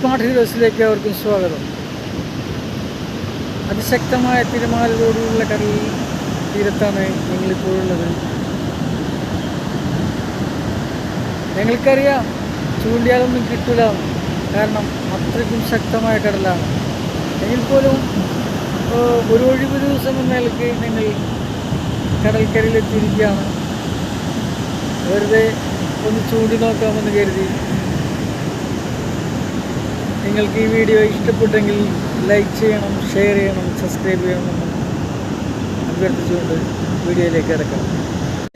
Smart ഹീറോസിലേക്ക് അവർക്കും സ്വാഗതം. അതിശക്തമായ തിരമാലയോടുള്ള കടൽ തീരത്താണ് ഞങ്ങളിപ്പോഴുള്ളത് ഞങ്ങൾക്കറിയാം ചൂണ്ടിയാലൊന്നും കിട്ടില്ല കാരണം അത്രയ്ക്കും ശക്തമായ കടലാണ് എങ്കിൽ പോലും ഒരു ഒഴിവ് ദിവസം എന്ന നിലയ്ക്ക് ഞങ്ങൾ കടൽക്കരയിലെത്തിയിരിക്കുകയാണ്. വെറുതെ ഒന്ന് ചൂണ്ടി നോക്കാമെന്ന് കരുതി നിങ്ങൾക്ക് ഈ വീഡിയോ ഇഷ്ടപ്പെട്ടെങ്കിൽ ലൈക്ക് ചെയ്യണം ഷെയർ ചെയ്യണം സബ്സ്ക്രൈബ് ചെയ്യണം. അഭ്യർത്ഥിച്ചുകൊണ്ട് വീഡിയോയിലേക്ക് ഇറക്കണം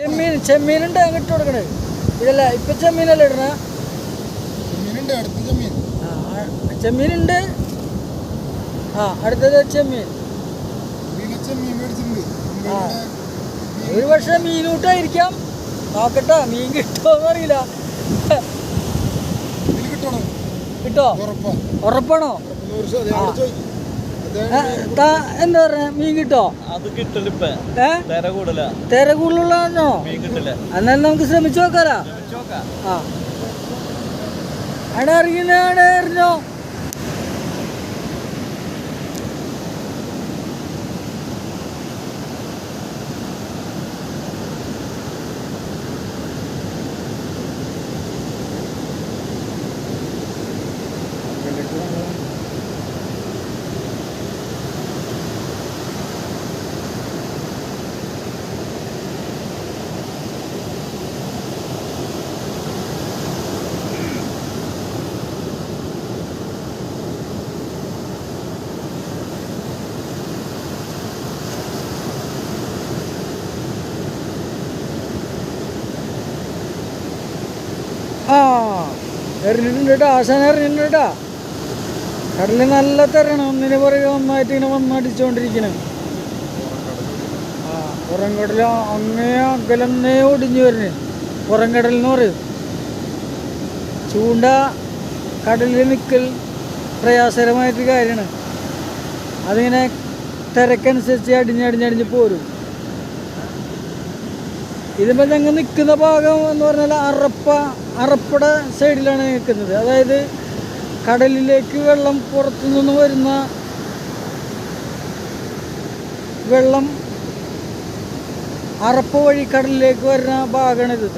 ചെമ്മീൻ ചെമ്മീനുണ്ട് അങ്ങോട്ട് കൊടുക്കണേ. ഇതല്ല ഇപ്പം ചെമ്മീനല്ലേ ഇടണ? ചെമ്മീനുണ്ട് അടുത്ത ചെമ്മീൻ. ആ അടുത്തത് ചെമ്മീൻ. ഒരു പക്ഷേ മീനൂട്ടായിരിക്കാം. നോക്കട്ടെ മീൻ കിട്ടുമോ അറിയില്ല ഇതിൽ കിട്ടണം കിട്ടോ ഉറപ്പാ. ഉറപ്പാണോ? എന്താ പറഞ്ഞ മീൻ കിട്ടോ അത് തിര കിട്ടില്ല എന്നാലും നമുക്ക് ശ്രമിച്ചു നോക്കാലോ. നോക്കാം. ആ. അവിടെ അറിയുന്ന അവിടെ അറിഞ്ഞോ ആ എറിഞ്ഞിട്ടുണ്ട് കേട്ടോ ആശാന എറിഞ്ഞിട്ടുണ്ട് കേട്ടോ നല്ല തരണം ഒന്നിന് പുറകെ ഒന്നായിട്ട് ഇങ്ങനെ വന്നടിച്ചുകൊണ്ടിരിക്കണം ആ പുറംകടൽ അങ്ങേ അകലന്നേ ഒടിഞ്ഞു വരുന്നു പുറംകടൽ എന്ന് പറയും. ചൂണ്ട കടലിൽ നിൽക്കൽ പ്രയാസകരമായിട്ട് കാര്യമാണ്. അതിങ്ങനെ തിരക്കനുസരിച്ച് അടിഞ്ഞടിഞ്ഞടിഞ്ഞ് പോരും. ഇതിപ്പോൾ ഞങ്ങൾ നിൽക്കുന്ന ഭാഗം എന്ന് പറഞ്ഞാൽ അറപ്പ അറപ്പട സൈഡിലാണ് നിൽക്കുന്നത് അതായത് കടലിലേക്ക് വെള്ളം പുറത്തു നിന്ന് വരുന്ന വെള്ളം അറപ്പ വഴി കടലിലേക്ക് വരുന്ന ഭാഗമാണ് ഇത്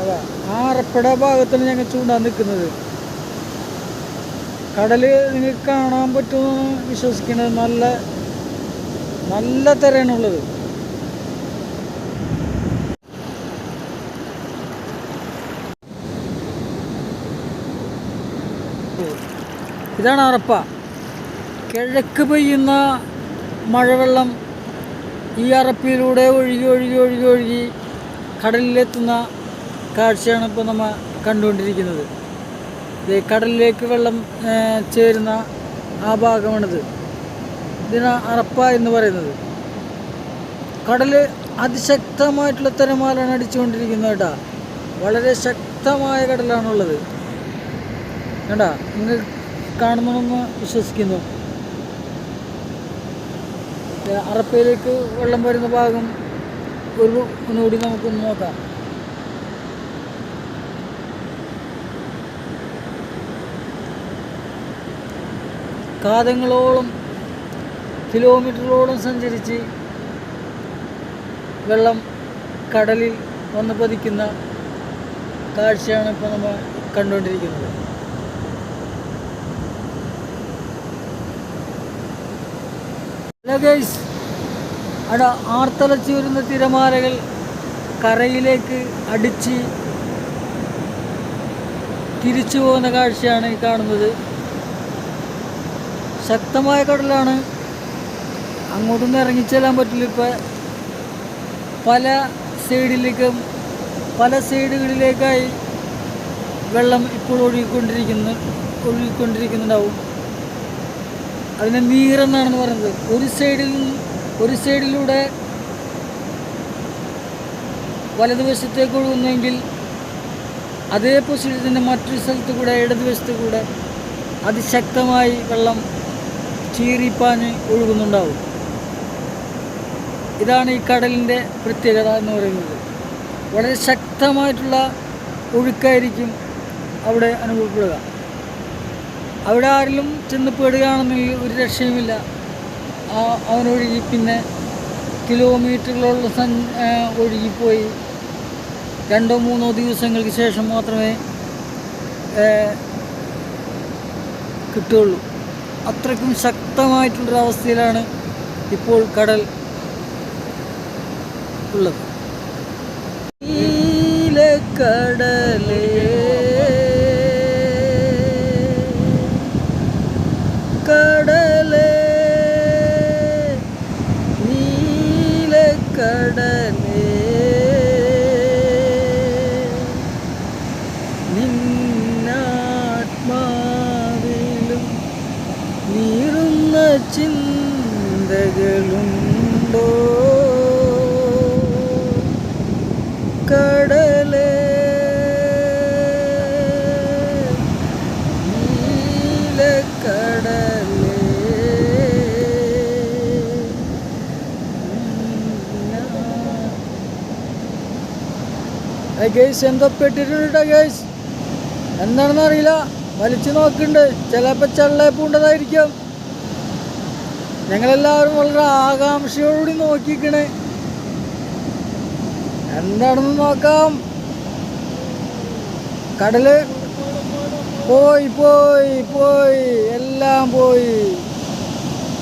അതാ ആ അറപ്പട ഭാഗത്താണ് ഞങ്ങൾ ചൂണ്ടാൻ നിൽക്കുന്നത് കടൽ നിങ്ങൾക്ക് കാണാൻ പറ്റുമെന്ന് വിശ്വസിക്കുന്നത് നല്ല നല്ല തിരയാണുള്ളത്. ഇതാണ് അറപ്പ. കിഴക്ക് പെയ്യുന്ന മഴവെള്ളം ഈ അറപ്പിലൂടെ ഒഴുകി ഒഴുകി ഒഴുകി ഒഴുകി കടലിലെത്തുന്ന കാഴ്ചയാണ് ഇപ്പോൾ നമ്മൾ കണ്ടുകൊണ്ടിരിക്കുന്നത്. കടലിലേക്ക് വെള്ളം ചേരുന്ന ആ ഭാഗമാണിത്. ഇതിന് അറപ്പ എന്ന് പറയുന്നത്. കടൽ അതിശക്തമായിട്ടുള്ള തിരമാലാണ് അടിച്ചുകൊണ്ടിരിക്കുന്നത് കേട്ടോ. വളരെ ശക്തമായ കടലാണുള്ളത്. കണ്ടാ നിങ്ങൾ കാണുന്നതെന്ന് വിശ്വസിക്കുന്നു. അറപ്പയിലേക്ക് വെള്ളം വരുന്ന ഭാഗം ഒരു ഒന്നുകൂടി നമുക്കൊന്ന് നോക്കാം. കാതങ്ങളോളം കിലോമീറ്ററോളം സഞ്ചരിച്ച് വെള്ളം കടലിൽ വന്ന് പതിക്കുന്ന കാഴ്ചയാണ് ഇപ്പോൾ നമ്മൾ കണ്ടുകൊണ്ടിരിക്കുന്നത്. ഗൈസ് അവിടെ ആർത്തളച്ചു വരുന്ന തിരമാലകൾ കരയിലേക്ക് അടിച്ച് തിരിച്ചു പോകുന്ന കാഴ്ചയാണ് കാണുന്നത്. ശക്തമായ കടലാണ്. അങ്ങോട്ടൊന്നും ഇറങ്ങിച്ചെല്ലാൻ പറ്റില്ല ഇപ്പം. പല സൈഡിലേക്കും പല സൈഡുകളിലേക്കായി വെള്ളം ഇപ്പോൾ ഒഴുകിക്കൊണ്ടിരിക്കുന്നു ഒഴുകിക്കൊണ്ടിരിക്കുന്നുണ്ടാവും. അതിനെ നീരെന്നാണെന്ന് പറയുന്നത്. ഒരു സൈഡിൽ ഒരു സൈഡിലൂടെ വലതുവശത്തേക്ക് ഒഴുകുന്നെങ്കിൽ അതേ പൊസിഷനിൽ തന്നെ മറ്റൊരു സ്ഥലത്ത് കൂടെ ഇടതുവശത്ത് കൂടെ അതിശക്തമായി വെള്ളം ചീറിപ്പാഞ്ഞ് ഒഴുകുന്നുണ്ടാവും. ഇതാണ് ഈ കടലിന്റെ പ്രത്യേകത എന്ന് പറയുന്നത്. വളരെ ശക്തമായിട്ടുള്ള ഒഴുക്കായിരിക്കും അവിടെ അനുഭവപ്പെടുക. അവിടെ ആരെങ്കിലും ചെന്ന് പെടുകയാണെന്നില്ല ഒരു രക്ഷയുമില്ല. അവനൊഴുകി പിന്നെ കിലോമീറ്ററുകളുള്ള സൻ ഒഴുകിപ്പോയി. രണ്ടോ മൂന്നോ ദിവസങ്ങൾക്ക് ശേഷം മാത്രമേ കിട്ടുകയുള്ളൂ. അത്രയ്ക്കും ശക്തമായിട്ടുള്ളൊരവസ്ഥയിലാണ് ഇപ്പോൾ കടൽ ഉള്ളത്. കടലേ ഗൈസ് എന്തോ പെട്ടിട്ടുണ്ട് ഗൈസ് എന്താണെന്ന് അറിയില്ല. വലിച്ചു നോക്കുന്നുണ്ട് ചിലപ്പോൾ ചെള്ളപ്പൂണ്ടതായിരിക്കും ഞങ്ങളെല്ലാവരും വളരെ ആകാംക്ഷയോടുകൂടി നോക്കിക്കണേ എന്താണെന്ന് നോക്കാം. കടൽ. പോയി പോയി പോയി. എല്ലാം പോയി.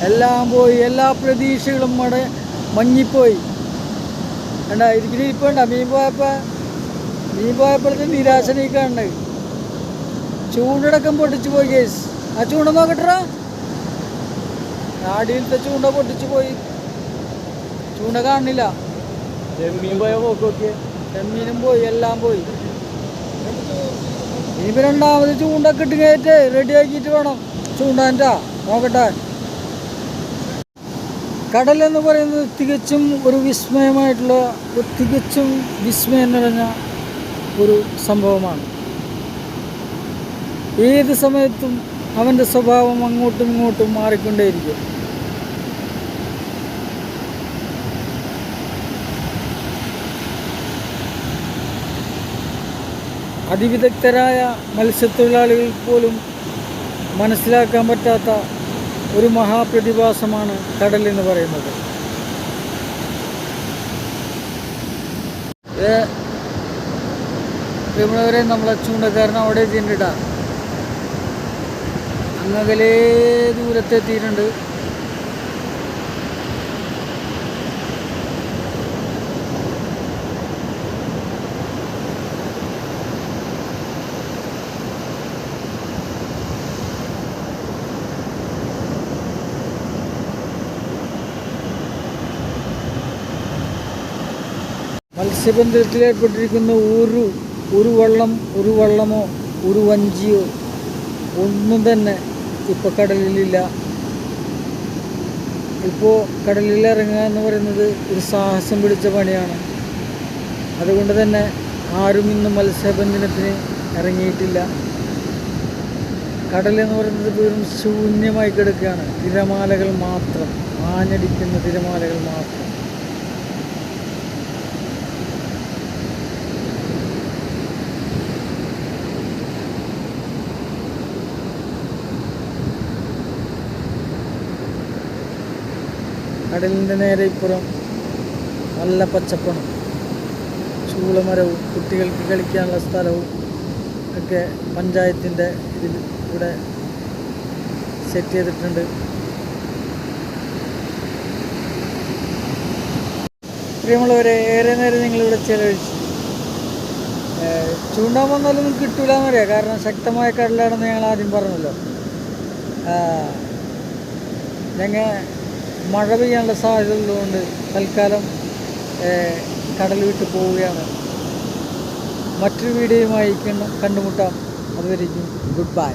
എല്ലാം പോയി. എല്ലാ പ്രതീക്ഷകളും അവിടെ മങ്ങിപ്പോയി കണ്ട ഇരിക്കണ ഇരിപ്പണ്ട മീൻ പോയപ്പോ മീൻ പോയപ്പോഴത്തെ നിരാശ നീക്കാണ്ട് ചൂണ്ടടക്കം പൊട്ടിച്ചു പോയി കേസ്. ആ ചൂണ്ട നോക്കട്ടാ ആടിയിലത്തെ ചൂണ്ട പൊട്ടിച്ചു പോയി. ചൂണ്ട കാണില്ല ചെമ്മീൻ പോയ പോക്കൊക്കെ ചെമ്മീനും പോയി എല്ലാം പോയി. ഇപ്പൊ രണ്ടാമത് ചൂണ്ട കിട്ടി കയറ്റ് റെഡി ആക്കിയിട്ട് വേണം ചൂണ്ടാന്റെ നോക്കട്ടെ. കടൽ എന്ന് പറയുന്നത് തികച്ചും ഒരു വിസ്മയമായിട്ടുള്ള തികച്ചും വിസ്മയം നിറഞ്ഞ ഒരു സംഭവമാണ്. ഏത് സമയത്തും അവന്റെ സ്വഭാവം അങ്ങോട്ടും ഇങ്ങോട്ടും മാറിക്കൊണ്ടേയിരിക്കും. അതിവിദഗ്ധരായ മത്സ്യത്തൊഴിലാളികൾ പോലും മനസ്സിലാക്കാൻ പറ്റാത്ത ഒരു മഹാപ്രതിഭാസമാണ് കടൽ എന്ന് പറയുന്നത് പ്രിയമുള്ളവരെ നമ്മളെ ചൂണ്ടക്കാരൻ അവിടെ എത്തിയിട്ടാ അങ്ങകലേ ദൂരത്തെത്തിയിട്ടുണ്ട്. മത്സ്യബന്ധനത്തിൽ ഏർപ്പെട്ടിരിക്കുന്ന ഒരു ഒരു വള്ളം ഒരു വള്ളമോ ഒരു വഞ്ചിയോ ഒന്നും തന്നെ ഇപ്പോൾ കടലിലില്ല. ഇപ്പോൾ കടലിൽ ഇറങ്ങുക എന്ന് പറയുന്നത് ഒരു സാഹസം പിടിച്ച പണിയാണ്. അതുകൊണ്ട് തന്നെ ആരും ഇന്ന് മത്സ്യബന്ധനത്തിന് ഇറങ്ങിയിട്ടില്ല. കടലെന്ന് പറയുന്നത് വെറും ശൂന്യമായി കിടക്കുകയാണ്. തിരമാലകൾ മാത്രം ആഞ്ഞടിക്കുന്ന തിരമാലകൾ മാത്രം. കടലിന്റെ നേരെ ഇപ്പുറം നല്ല പച്ചപ്പണം ചൂളമരവും കുട്ടികൾക്ക് കളിക്കാനുള്ള സ്ഥലവും ഒക്കെ പഞ്ചായത്തിന്റെ ഇതിൽ ഇവിടെ സെറ്റ് ചെയ്തിട്ടുണ്ട്. പ്രിയമുള്ളവരെ ഏറെ നേരം നിങ്ങളിവിടെ ചിലവഴിച്ചു. ചൂണ്ടാൻ വന്നാലൊന്നും കിട്ടൂല എന്നറിയാം കാരണം ശക്തമായ കടലാണെന്ന് ഞങ്ങൾ ആദ്യം പറഞ്ഞല്ലോ. ഞങ്ങൾ മഴ പെയ്യാനുള്ള സാധ്യത ഉള്ളതുകൊണ്ട് തൽക്കാലം കടൽ വിട്ട് പോവുകയാണ്. മറ്റൊരു വീഡിയോയുമായി കണ്ടുമുട്ടാം. അതുവരെയും ഗുഡ് ബൈ.